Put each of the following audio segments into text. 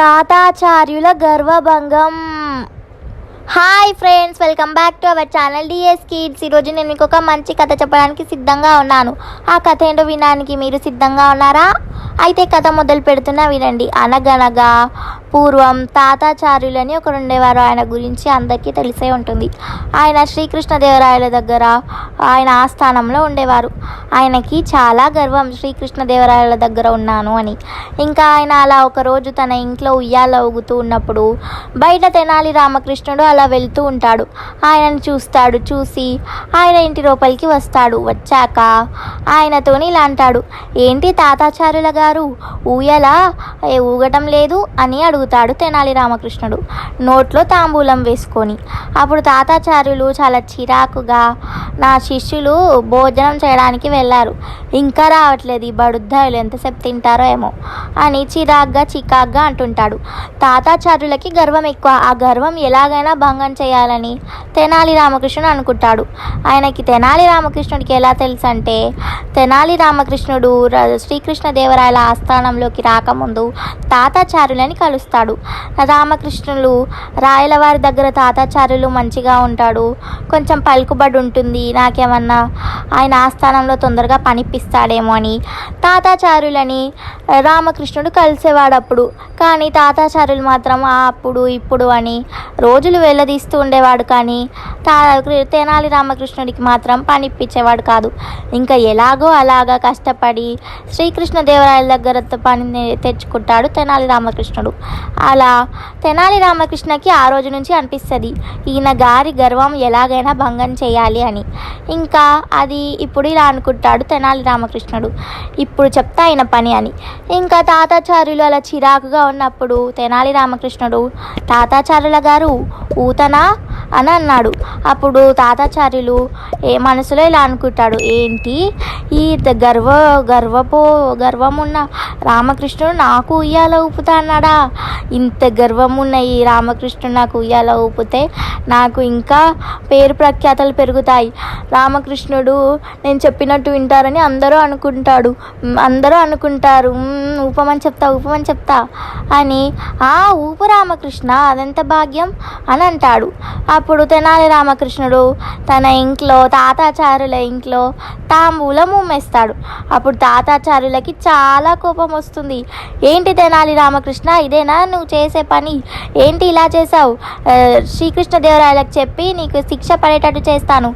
తాతాచార్యుల గర్వభంగం. Hi friends welcome back to our channel DS kids ఈరోజు నేను మీకు ఒక మంచి కథ చెప్పడానికి సిద్ధంగా ఉన్నాను. ఆ కథ ఏంటో వినడానికి మీరు సిద్ధంగా ఉన్నారా? అయితే కథ మొదలు పెడుతున్నా వినండి. అనగనగా పూర్వం తాతాచార్యులని ఒకరు ఉండేవారు. ఆయన గురించి అందరికీ తెలిసే ఉంటుంది. ఆయన శ్రీకృష్ణదేవరాయల దగ్గర ఆయన ఆస్థానంలో ఉండేవారు. ఆయనకి చాలా గర్వం శ్రీకృష్ణదేవరాయల దగ్గర ఉన్నాను అని. ఇంకా ఆయన అలా ఒకరోజు తన ఇంట్లో ఉయ్యాల ఊగుతూ ఉన్నప్పుడు బయట తెనాలి రామకృష్ణుడు అలా వెళ్తూ ఉంటాడు. ఆయనను చూస్తాడు. చూసి ఆయన ఇంటి లోపలికి వస్తాడు. వచ్చాక ఆయనతోని ఇలా అంటాడు. ఏంటి తాతాచార్యుల గారు? ఊయల ఊగటం లేదు అని అడుగుతాడు తెనాలి రామకృష్ణుడు. నోట్లో తాంబూలం వేసుకొని. అప్పుడు తాతాచార్యులు చాలా చిరాకుగా నా శిష్యులు భోజనం చేయడానికి వెళ్ళారు. ఇంకా రావట్లేదు. ఈ బడుద్దాయులు ఎంతసేపు తింటారో ఏమో అని చిరాగ్గా చికాగ్గా అంటుంటాడు. తాతాచార్యులకి గర్వం ఎక్కువ. ఆ గర్వం ఎలాగైనా భంగం చేయాలని తెనాలి రామకృష్ణుడు అనుకుంటాడు. ఆయనకి తెనాలి రామకృష్ణుడికి ఎలా తెలుసు అంటే తెనాలి రామకృష్ణుడు శ్రీకృష్ణదేవరాయల ఆస్థానంలోకి రాకముందు తాతాచార్యులని కలుస్తాడు. రామకృష్ణులు రాయల వారి దగ్గర తాతాచార్యులు మంచిగా ఉంటాడు. కొంచెం పలుకుబడి ఉంటుంది. నాకేమన్నా ఆయన ఆస్థానంలో తొందరగా పనిపిస్తాడేమో అని. తాతాచార్యులని రామకృష్ణుడు కలిసేవాడు అప్పుడు కానీ తాతాచార్యులు మాత్రం అప్పుడు ఇప్పుడు అని రోజులు వెళ్ళదీస్తూ ఉండేవాడు కానీ తా తెనాలి రామకృష్ణుడికి మాత్రం పనిప్పించేవాడు కాదు. ఇంకా ఎలాగో అలాగా కష్టపడి శ్రీకృష్ణదేవరాయల దగ్గర పని తెచ్చుకుంటాడు తెనాలి రామకృష్ణుడు. అలా తెనాలి రామకృష్ణకి ఆ రోజు నుంచి అనిపిస్తుంది ఈయన గారి గర్వం ఎలాగైనా భంగం చేయాలి అని. ఇంకా అది ఇప్పుడు ఇలా అనుకుంటాడు తెనాలి రామకృష్ణుడు. ఇప్పుడు చెప్తా ఆయన పని అని. ఇంకా తాతాచార్యులు అలా చిరాకుగా ఉన్నప్పుడు తెనాలి రామకృష్ణుడు తాతాచార్యుల గారు ఊతనా అని అన్నాడు. అప్పుడు తాతాచార్యులు ఏ మనసులో ఇలా అనుకుంటాడు ఏంటి? ఈ గర్వ గర్వపో గర్వం ఉన్న రామకృష్ణుడు నాకు ఉయ్యాల ఊపుతా అన్నాడా? ఇంత గర్వం ఉన్న ఈ రామకృష్ణుడు నాకు ఉయ్యాల ఊపితే నాకు ఇంకా పేరు ప్రఖ్యాతలు పెరుగుతాయి. రామకృష్ణుడు నేను చెప్పినట్టు వింటారని అందరూ అనుకుంటాడు. అందరూ అనుకుంటారు. ఊపమని చెప్తా ఊపమని చెప్తా అని. ఆ ఊపు రామకృష్ణ అదెంత భాగ్యం? అని అంటాడు. అప్పుడు తెనాలి రామకృష్ణుడు. తన ఇంట్లో తాతాచారుల ఇంట్లో తాంబూలం ఉమ్మేస్తాడు. అప్పుడు తాతాచారులకి చాలా కోపం వస్తుంది ఏంటి తెనాలి రామకృష్ణ? ఇదేనా నువ్వు చేసే పని? ఏంటి ఇలా చేసావు శ్రీకృష్ణదేవరాయలకు చెప్పి నీకు శిక్ష పడేటట్టు చేస్తాను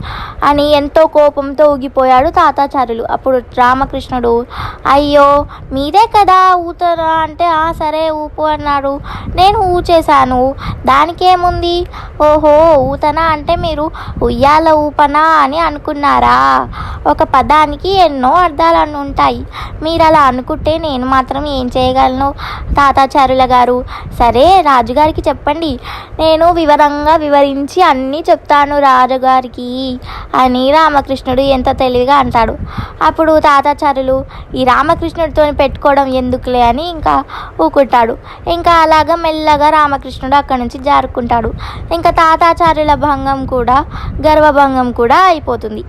అని ఎంతో కోపంతో ఊగిపోయాడు తాతాచారులు అప్పుడు రామకృష్ణుడు అయ్యో మీదే కదా ఊతరా అంటే ఆ సరే ఊపు అన్నాడు. నేను ఊచేశాను. దానికేముంది? ఓహో ఊతనా అంటే మీరు ఉయ్యాల ఊపనా అని అనుకున్నారా? ఒక పదానికి ఎన్నో అర్థాలు ఉంటాయి మీరు అలా అనుకుంటే నేను మాత్రం ఏం చేయగలను? తాతాచారుల గారు సరే రాజుగారికి చెప్పండి. నేను వివరంగా వివరించి అన్నీ చెప్తాను రాజుగారికి అని రామకృష్ణుడు ఎంత తెలివిగా అంటాడు. అప్పుడు తాతాచారులు ఈ రామకృష్ణుడితో పెట్టుకోవడం ఎందుకులే? అని ఇంకా ఊకుంటాడు. ఇంకా అలాగా మెల్లగా రామకృష్ణుడు అక్కడి నుంచి జారుకుంటాడు. ఇంకా తాతాచార్యుల భంగం కూడా గర్వభంగం కూడా అయిపోతుంది.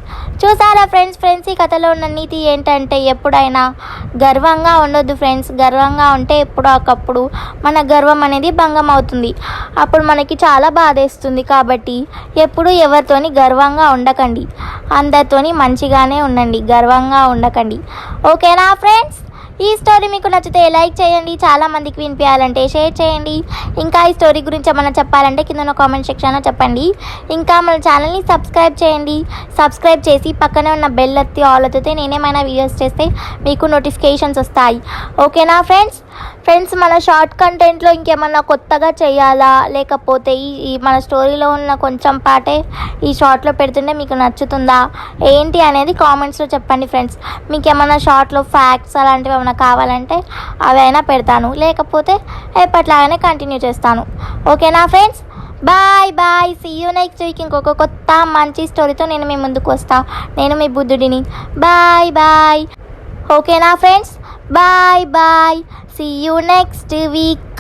చూసారా ఫ్రెండ్స్ ఫ్రెండ్స్ ఈ కథలో ఉన్న నీతి ఏంటంటే ఎప్పుడైనా గర్వంగా ఉండొద్దు ఫ్రెండ్స్. గర్వంగా ఉంటే ఎప్పుడో ఒకప్పుడు మన గర్వం అనేది భంగం అవుతుంది. అప్పుడు మనకి చాలా బాధేస్తుంది కాబట్టి ఎప్పుడు ఎవరితోని గర్వంగా ఉండకండి. అందరితోని మంచిగానే ఉండండి. గర్వంగా ఉండకండి. ఓకేనా ఫ్రెండ్స్? ఈ స్టోరీ మీకు నచ్చితే లైక్ చేయండి. చాలా మందికి వినిపించాలంటే షేర్ చేయండి. ఇంకా ఈ స్టోరీ గురించి ఏమైనా చెప్పాలంటే కింద కామెంట్ సెక్షన్లో చెప్పండి. ఇంకా మన ఛానల్ని సబ్స్క్రైబ్ చేయండి. సబ్స్క్రైబ్ చేసి పక్కనే ఉన్న బెల్ ఎత్తి ఆల్ ఎత్తితే నేనేమైనా వీడియోస్ చేస్తే మీకు నోటిఫికేషన్స్ వస్తాయి. ఓకేనా ఫ్రెండ్స్ ఫ్రెండ్స్ మన షార్ట్ కంటెంట్లో ఇంకేమన్నా కొత్తగా చేయాలా? లేకపోతే ఈ ఈ మన స్టోరీలో ఉన్న కొంచెం పాటే ఈ షార్ట్లో పెడుతుంటే మీకు నచ్చుతుందా? ఏంటి అనేది కామెంట్స్లో చెప్పండి ఫ్రెండ్స్ మీకు ఏమైనా షార్ట్లో ఫ్యాక్ట్స్ అలాంటివి ఏమైనా కావాలంటే అవి అయినా పెడతాను. లేకపోతే ఎప్పట్లాగానే కంటిన్యూ చేస్తాను. ఓకేనా friends bye bye see you next week ఇంకొక కొత్త మంచి స్టోరీతో నేను మీ ముందుకు వస్తా. నేను మీ బుద్ధుడిని. బాయ్ బాయ్ ఓకేనా friends bye bye see you next week